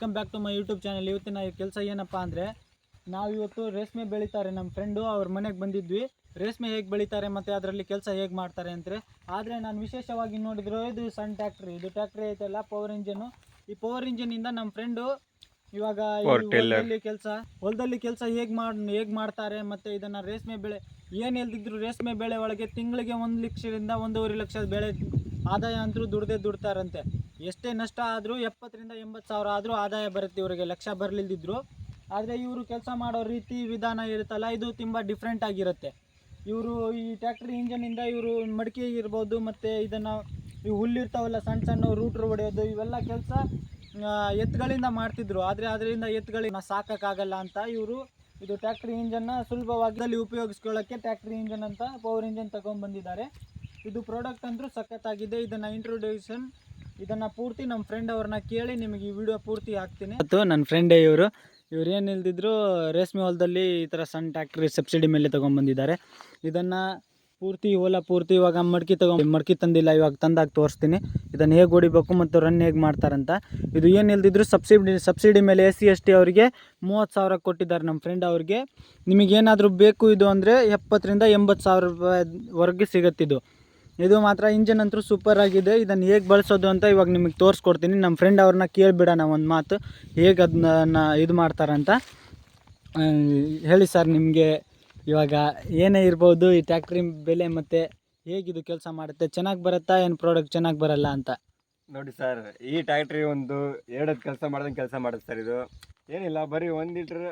Welcome back to my YouTube channel ಇವತ್ತಿನ ಕೆಲಸ ಏನಪ್ಪ ಅಂದರೆ ನಾವು ಇವತ್ತು ರೇಷ್ಮೆ ಬೆಳೀತಾರೆ ನಮ್ಮ ಫ್ರೆಂಡು ಅವ್ರ ಮನೆಗೆ ಬಂದಿದ್ವಿ. ರೇಷ್ಮೆ ಹೇಗೆ ಬೆಳೀತಾರೆ ಮತ್ತು ಅದರಲ್ಲಿ ಕೆಲಸ ಹೇಗೆ ಮಾಡ್ತಾರೆ ಅಂದರೆ ಆದರೆ ನಾನು ವಿಶೇಷವಾಗಿ ನೋಡಿದ್ರು ಇದು ಸಣ್ಣ ಟ್ಯಾಕ್ಟ್ರಿ ಇದು ಟ್ಯಾಕ್ಟ್ರಿ ಐತಲ್ಲ ಪವರ್ ಇಂಜನ್ನು ಈ ಪವರ್ ಇಂಜಿನಿಂದ ನಮ್ಮ ಫ್ರೆಂಡು ಇವಾಗ ಹೊಲದಲ್ಲಿ ಕೆಲಸ ಹೊಲದಲ್ಲಿ ಕೆಲಸ ಹೇಗೆ ಮಾಡ್ ಹೇಗೆ ಮಾಡ್ತಾರೆ ಮತ್ತು ಇದನ್ನು ರೇಷ್ಮೆ ಬೆಳೆ ಏನು ಎಲ್ದಿದ್ರು ರೇಷ್ಮೆ ಬೆಳೆ ಒಳಗೆ ತಿಂಗಳಿಗೆ ಒಂದು ಲಕ್ಷದಿಂದ ಒಂದೂವರೆ ಲಕ್ಷದ ಬೆಳೆ ಆದಾಯ ಅಂತೂ ದುಡ್ದೇ ದುಡ್ತಾರಂತೆ. ಎಷ್ಟೇ ನಷ್ಟ ಆದರೂ ಎಪ್ಪತ್ತರಿಂದ ಎಂಬತ್ತು ಸಾವಿರ ಆದರೂ ಆದಾಯ ಬರುತ್ತೆ ಇವರಿಗೆ, ಲಕ್ಷ ಬರಲಿಲ್ದಿದ್ರು. ಆದರೆ ಇವರು ಕೆಲಸ ಮಾಡೋ ರೀತಿ, ವಿಧಾನ ಇರುತ್ತಲ್ಲ, ಇದು ತುಂಬ ಡಿಫ್ರೆಂಟ್ ಆಗಿರುತ್ತೆ. ಇವರು ಈ ಟ್ಯಾಕ್ಟ್ರಿ ಇಂಜನಿಂದ ಇವರು ಮಡಿಕೆ ಇರ್ಬೋದು, ಮತ್ತು ಇದನ್ನು ಈ ಹುಲ್ಲಿರ್ತಾವಲ್ಲ ಸಣ್ಣ ಸಣ್ಣ ರೂಟ್ರು ಹೊಡೆಯೋದು, ಇವೆಲ್ಲ ಕೆಲಸ ಎತ್ತುಗಳಿಂದ ಮಾಡ್ತಿದ್ರು. ಆದರೆ ಅದರಿಂದ ಎತ್ತುಗಳಿಂದ ಸಾಕೋಕ್ಕಾಗಲ್ಲ ಅಂತ ಇವರು ಇದು ಟ್ಯಾಕ್ಟ್ರಿ ಇಂಜನ್ನ ಸುಲಭವಾಗಿ ಉಪಯೋಗಿಸ್ಕೊಳ್ಳೋಕ್ಕೆ ಟ್ಯಾಕ್ಟ್ರಿ ಇಂಜನ್ ಅಂತ ಪವರ್ ಇಂಜನ್ ತಗೊಂಡ್ಬಂದಿದ್ದಾರೆ ಇದು ಪ್ರಾಡಕ್ಟ್ ಅಂದರೂ ಸಖತ್ತಾಗಿದೆ. ಇದನ್ನು ಇಂಟ್ರೊಡ್ಯೂಷನ್ ಇದನ್ನು ಪೂರ್ತಿ ನಮ್ಮ ಫ್ರೆಂಡ್ ಅವ್ರನ್ನ ಕೇಳಿ ನಿಮಗೆ ಈ ವಿಡಿಯೋ ಪೂರ್ತಿ ಹಾಕ್ತೀನಿ. ಮತ್ತು ನನ್ನ ಫ್ರೆಂಡೇ ಇವರು. ಇವ್ರು ಏನು ಇಲ್ದಿದ್ರು ರೇಷ್ಮೆ ಹೊಲದಲ್ಲಿ ಈ ಥರ ಸಣ್ಣ ಟ್ಯಾಕ್ಟ್ರಿ ಸಬ್ಸಿಡಿ ಮೇಲೆ ತೊಗೊಂಬಂದಿದ್ದಾರೆ. ಇದನ್ನು ಪೂರ್ತಿ ಹೊಲ ಪೂರ್ತಿ ಇವಾಗ ಮಡ್ಕಿ ತಗೊಂಡು ಮಡ್ಕಿ ತಂದಿಲ್ಲ, ಇವಾಗ ತಂದಾಗ ತೋರಿಸ್ತೀನಿ. ಇದನ್ನು ಹೇಗೆ ಹೊಡಿಬೇಕು ಮತ್ತು ರನ್ ಹೇಗೆ ಮಾಡ್ತಾರಂತ. ಇದು ಏನು ಇಲ್ದಿದ್ರು ಸಬ್ಸಿಡಿ ಸಬ್ಸಿಡಿ ಮೇಲೆ ಎಸ್ ಸಿ ಎಸ್ ಟಿ ಅವರಿಗೆ ಮೂವತ್ತು ಸಾವಿರ ಕೊಟ್ಟಿದ್ದಾರೆ ನಮ್ಮ ಫ್ರೆಂಡ್ ಅವ್ರಿಗೆ. ನಿಮಗೇನಾದರೂ ಬೇಕು ಇದು ಅಂದರೆ ಎಪ್ಪತ್ತರಿಂದ ಎಂಬತ್ತು ಸಾವಿರ ರೂಪಾಯಿವರೆಗೆ ಸಿಗುತ್ತಿದ್ದು ಇದು ಮಾತ್ರ ಇಂಜನ್ ಅಂತೂ ಸೂಪರ್ ಆಗಿದೆ. ಇದನ್ನು ಹೇಗೆ ಬಳಸೋದು ಅಂತ ಇವಾಗ ನಿಮಗೆ ತೋರಿಸ್ಕೊಡ್ತೀನಿ. ನಮ್ಮ ಫ್ರೆಂಡ್ ಅವ್ರನ್ನ ಕೇಳಿಬಿಡೋಣ ಒಂದು ಮಾತು. ಹೇಗೆ ಅದನ್ನ ಇದು ಮಾಡ್ತಾರಂತ ಹೇಳಿ ಸರ್ ನಿಮಗೆ ಇವಾಗ ಏನೇ ಇರ್ಬೋದು ಈ ಟ್ಯಾಕ್ಟ್ರಿ ಬೆಲೆ ಮತ್ತು ಹೇಗಿದು ಕೆಲಸ ಮಾಡುತ್ತೆ ಚೆನ್ನಾಗಿ ಬರುತ್ತಾ ಏನು ಪ್ರಾಡಕ್ಟ್ ಚೆನ್ನಾಗಿ ಬರಲ್ಲ ಅಂತ? ನೋಡಿ ಸರ್ ಈ ಟ್ಯಾಕ್ಟ್ರಿ ಒಂದು ಎರಡದ್ ಕೆಲಸ ಮಾಡ್ದಂಗೆ ಕೆಲಸ ಮಾಡುತ್ತೆ ಸರ್ ಇದು. ಏನಿಲ್ಲ ಬರೀ ಒಂದು ಲೀಟ್ರ್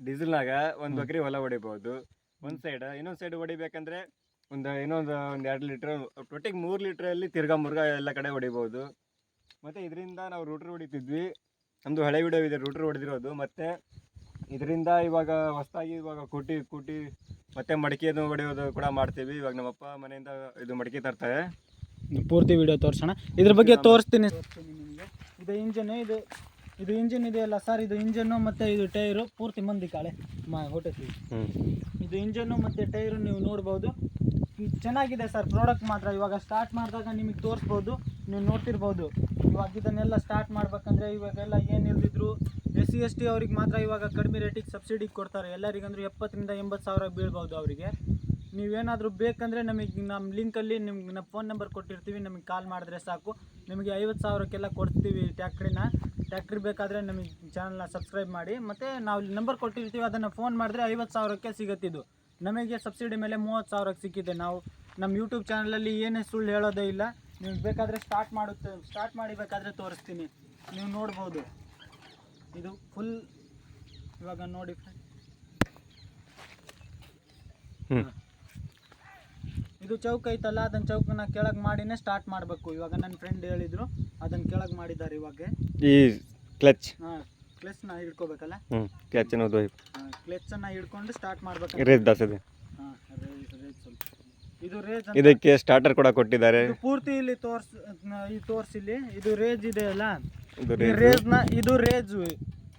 ಡೀಸೆಲ್ನಾಗ ಒಂದು. ಬಕ್ರಿ ಹೊಲ ಹೊಡಿಬೋದು. ಒಂದು ಸೈಡ್ ಇನ್ನೊಂದು ಸೈಡ್ ಹೊಡಿಬೇಕಂದ್ರೆ ಒಂದು ಏನೋ ಒಂದು ಎರಡು ಲೀಟ್ರ್ ಒಟ್ಟಿಗೆ ಮೂರು ಲೀಟ್ರಲ್ಲಿ ತಿರ್ಗಾ ಮುರ್ಗಾ ಎಲ್ಲ ಕಡೆ ಹೊಡಿಬೋದು. ಮತ್ತು ಇದರಿಂದ ನಾವು ರೂಟ್ರ್ ಹೊಡಿತಿದ್ವಿ. ನಮ್ಮದು ಹಳೆ ವಿಡಿಯೋ ಇದೆ ರೂಟ್ರ್ ಹೊಡೆದಿರೋದು. ಮತ್ತು ಇದರಿಂದ ಇವಾಗ ಹೊಸದಾಗಿ ಇವಾಗ ಕೂಟಿ ಕುಟಿ ಮತ್ತು ಮಡಿಕೆಯನ್ನು ಹೊಡೆಯೋದು ಕೂಡ ಮಾಡ್ತೀವಿ. ಇವಾಗ ನಮ್ಮಪ್ಪ ಮನೆಯಿಂದ ಇದು ಮಡಿಕೆ ತರ್ತಾರೆ. ಪೂರ್ತಿ ವಿಡಿಯೋ ತೋರಿಸೋಣ. ಇದ್ರ ಬಗ್ಗೆ ತೋರಿಸ್ತೀನಿ. ಇದು ಇಂಜನ್ ಇದು ಇದು ಇಂಜಿನ್ ಇದೆಯಲ್ಲ ಸರ್ ಇದು ಇಂಜನ್ನು ಮತ್ತೆ ಇದು ಟೈರು ಪೂರ್ತಿ ಮಂದಿ ಕಾಳೆ ಮಾ ಹೋಟೆಲ್ ಇದು ಇಂಜನ್ನು ಮತ್ತೆ ಟೈರು ನೀವು ನೋಡ್ಬೋದು. ಇದ್ ಚೆನ್ನಾಗಿದೆ ಸರ್ ಪ್ರಾಡಕ್ಟ್ ಮಾತ್ರ. ಇವಾಗ ಸ್ಟಾರ್ಟ್ ಮಾಡಿದಾಗ ನಿಮಗೆ ತೋರಿಸ್ಬೋದು ನೀವು ನೋಡ್ತಿರ್ಬೋದು. ಇವಾಗ ಇದನ್ನೆಲ್ಲ ಸ್ಟಾರ್ಟ್ ಮಾಡ್ಬೇಕಂದ್ರೆ ಇವಾಗೆಲ್ಲ ಏನು ಇಲ್ದಿದ್ರು ಎಸ್ ಸಿ ಎಸ್ ಟಿ ಅವ್ರಿಗೆ ಮಾತ್ರ ಇವಾಗ ಕಡಿಮೆ ರೇಟಿಗೆ ಸಬ್ಸಿಡಿ ಕೊಡ್ತಾರೆ. ಎಲ್ಲರಿಗಂದ್ರೆ ಎಪ್ಪತ್ತರಿಂದ ಎಂಬತ್ತು ಸಾವಿರ ಬೀಳ್ಬೋದು ಅವರಿಗೆ. ನೀವೇನಾದರೂ ಬೇಕಂದರೆ ನಮಗೆ ನಮ್ಮ ಲಿಂಕಲ್ಲಿ ನಿಮ್ಗೆ ನಮ್ಮ ಫೋನ್ ನಂಬರ್ ಕೊಟ್ಟಿರ್ತೀವಿ ನಮಗೆ ಕಾಲ್ ಮಾಡಿದ್ರೆ ಸಾಕು. ನಿಮಗೆ ಐವತ್ತು ಸಾವಿರಕ್ಕೆಲ್ಲ ಕೊಡ್ತೀವಿ ಟ್ಯಾಕ್ಟ್ರಿನ ಟ್ಯಾಕ್ಟ್ರಿ ಬೇಕಾದರೆ ನಮಗೆ ಚಾನಲ್ನ ಸಬ್ಸ್ಕ್ರೈಬ್ ಮಾಡಿ. ಮತ್ತು ನಾವು ನಂಬರ್ ಕೊಟ್ಟಿರ್ತೀವಿ ಅದನ್ನು ಫೋನ್ ಮಾಡಿದ್ರೆ ಐವತ್ತು ಸಾವಿರಕ್ಕೆ ಸಿಗುತ್ತಿದ್ದು ನಮಗೆ ಸಬ್ಸಿಡಿ ಮೇಲೆ ಮೂವತ್ತು ಸಾವಿರಕ್ಕೆ ಸಿಕ್ಕಿದೆ. ನಾವು ನಮ್ಮ ಯೂಟ್ಯೂಬ್ ಚಾನಲಲ್ಲಿ ಏನೇ ಸುಳ್ಳು ಹೇಳೋದೇ ಇಲ್ಲ. ನೀವು ಬೇಕಾದರೆ ಸ್ಟಾರ್ಟ್ ಮಾಡುತ್ತೆ ಸ್ಟಾರ್ಟ್ ಮಾಡಿ ಬೇಕಾದರೆ ತೋರಿಸ್ತೀನಿ. ನೀವು ನೋಡ್ಬೋದು. ಇದು ಫುಲ್ ಇವಾಗ ನೋಡಿ friend. ಇದು ಚೌಕ್ ಐತಲ್ಲ ಅದನ್ನ ಚೌಕನ ಕೆಳಗೆ ಮಾಡಿನೇ ಸ್ಟಾರ್ಟ್ ಮಾಡಬೇಕು. ಇವಾಗ ನನ್ನ ಫ್ರೆಂಡ್ ಹೇಳಿದ್ರು ಅದನ್ನ ಕೆಳಗೆ ಮಾಡಿದ್ದಾರೆ ಇವಾಗ. ಈ ಕ್ಲಚ್ ಹಾಂ ನ ಹಿಡ್ಕೋಬೇಕಲ್ಲ? ಹ್ಞೂ ಕ್ಲಚ್ ಅನ್ನೋದು ಕ್ಲೆಚ್ಚನ್ನು ಹಿಡ್ಕೊಂಡು ಸ್ಟಾರ್ಟ್ ಮಾಡ್ಬೇಕು. ರೇಸ್ ದಾಸದೆ ಹಾಂ ಸ್ವಲ್ಪ. ಇದು ರೇಜ್ ಇದಕ್ಕೆ ಸ್ಟಾರ್ಟರ್ ಕೂಡ ಕೊಟ್ಟಿದ್ದಾರೆ. ಇದು ಪೂರ್ತಿ ಇಲ್ಲಿ ತೋರ್ಸ್ ಈ ತೋರ್ಸಿಲ್ಲಿ ಇದು ರೇಜ್ ಇದೆ ಅಲ್ಲ? ಇದು ಈ ರೇಜ್ನ ಇದು ರೇಜ್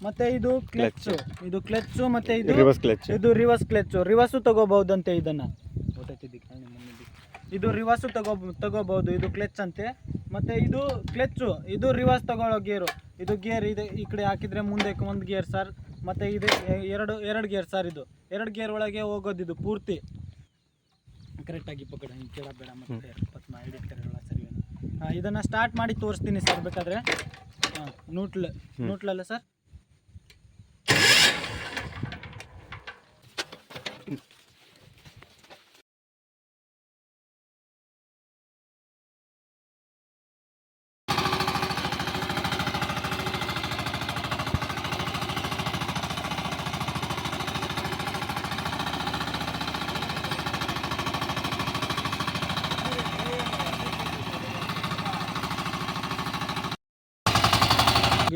ಮತ್ತೆ ಇದು ಕ್ಲಚ್ ಇದು ಕ್ಲಚ್ ಮತ್ತೆ ಇದು ರಿವರ್ಸ್ ಕ್ಲಚ್ ಇದು ರಿವರ್ಸ್ ಕ್ಲಚ್ ರಿವರ್ಸು ತಗೋಬಹುದಂತೆ ಇದನ್ನ. ಇದು ರಿವರ್ಸು ತಗೋ ತಗೋಬಹುದು ಇದು ಕ್ಲೆಚ್ ಅಂತೆ. ಮತ್ತೆ ಇದು ಕ್ಲೆಚ್ಚು ಇದು ರಿವರ್ಸ್ ತಗೊಳ್ಳೋ ಗೇರು ಇದು ಗೇರ್ ಇದು ಈ ಕಡೆ ಹಾಕಿದ್ರೆ ಮುಂದೆ ಒಂದು ಗೇರ್ ಸರ್ ಮತ್ತೆ ಇದು ಎರಡು ಎರಡು ಗೇರ್ ಸರ್ ಇದು. ಎರಡು ಗೇರ್ ಒಳಗೆ ಹೋಗೋದು ಇದು ಪೂರ್ತಿ. ಕರೆಕ್ಟಾಗಿ ಪಕಡ ಹಿಂಗೆ ಕೇಳಬೇಡ ಮತ್ತೆ ಸರಿ ಹಾಂ ಇದನ್ನು ಸ್ಟಾರ್ಟ್ ಮಾಡಿ ತೋರಿಸ್ತೀನಿ ಸರ್ ಬೇಕಾದ್ರೆ. ಹಾಂ ನೂಟ್ಲ್ ನೂಟ್ಲಲ್ಲ ಸರ್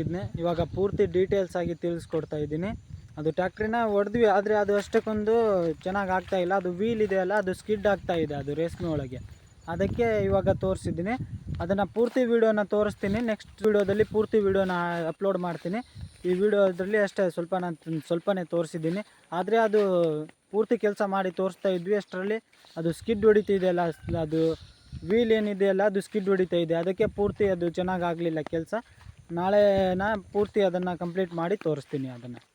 ಇದ್ನೆ ಇವಾಗ ಪೂರ್ತಿ ಡೀಟೇಲ್ಸ್ ಆಗಿ ತಿಳಿಸ್ಕೊಡ್ತಾ ಇದ್ದೀನಿ. ಅದು ಟ್ಯಾಕ್ಟ್ರಿನ ಹೊಡೆದ್ವಿ ಆದರೆ ಅದು ಅಷ್ಟಕ್ಕೊಂದು ಚೆನ್ನಾಗಿ ಆಗ್ತಾ ಇಲ್ಲ. ಅದು ವೀಲ್ ಇದೆಯಲ್ಲ ಅದು ಸ್ಕಿಡ್ ಆಗ್ತಾ ಇದೆ ಅದು ರೇಸ್ಮೆ ಒಳಗೆ. ಅದಕ್ಕೆ ಇವಾಗ ತೋರಿಸಿದ್ದೀನಿ. ಅದನ್ನು ಪೂರ್ತಿ ವೀಡಿಯೋನ ತೋರಿಸ್ತೀನಿ. ನೆಕ್ಸ್ಟ್ ವೀಡಿಯೋದಲ್ಲಿ ಪೂರ್ತಿ ವೀಡಿಯೋನ ಅಪ್ಲೋಡ್ ಮಾಡ್ತೀನಿ. ಈ ವಿಡಿಯೋದಲ್ಲಿ ಅಷ್ಟೇ ಸ್ವಲ್ಪ ನಾನು ಸ್ವಲ್ಪನೇ ತೋರಿಸಿದ್ದೀನಿ. ಆದರೆ ಅದು ಪೂರ್ತಿ ಕೆಲಸ ಮಾಡಿ ತೋರಿಸ್ತಾ ಇದ್ವಿ ಅಷ್ಟರಲ್ಲಿ. ಅದು ಸ್ಕಿಡ್ ಹೊಡಿತಿದೆಯಲ್ಲ ಅದು ವೀಲ್ ಏನಿದೆಯಲ್ಲ ಅದು ಸ್ಕಿಡ್ ಹೊಡಿತಾ ಇದೆ. ಅದಕ್ಕೆ ಪೂರ್ತಿ ಅದು ಚೆನ್ನಾಗಿ ಆಗಲಿಲ್ಲ ಕೆಲಸ. ನಾಳೆ ನಾ ಪೂರ್ತಿ ಅದನ್ನು ಕಂಪ್ಲೀಟ್ ಮಾಡಿ ತೋರಿಸ್ತೀನಿ ಅದನ್ನು.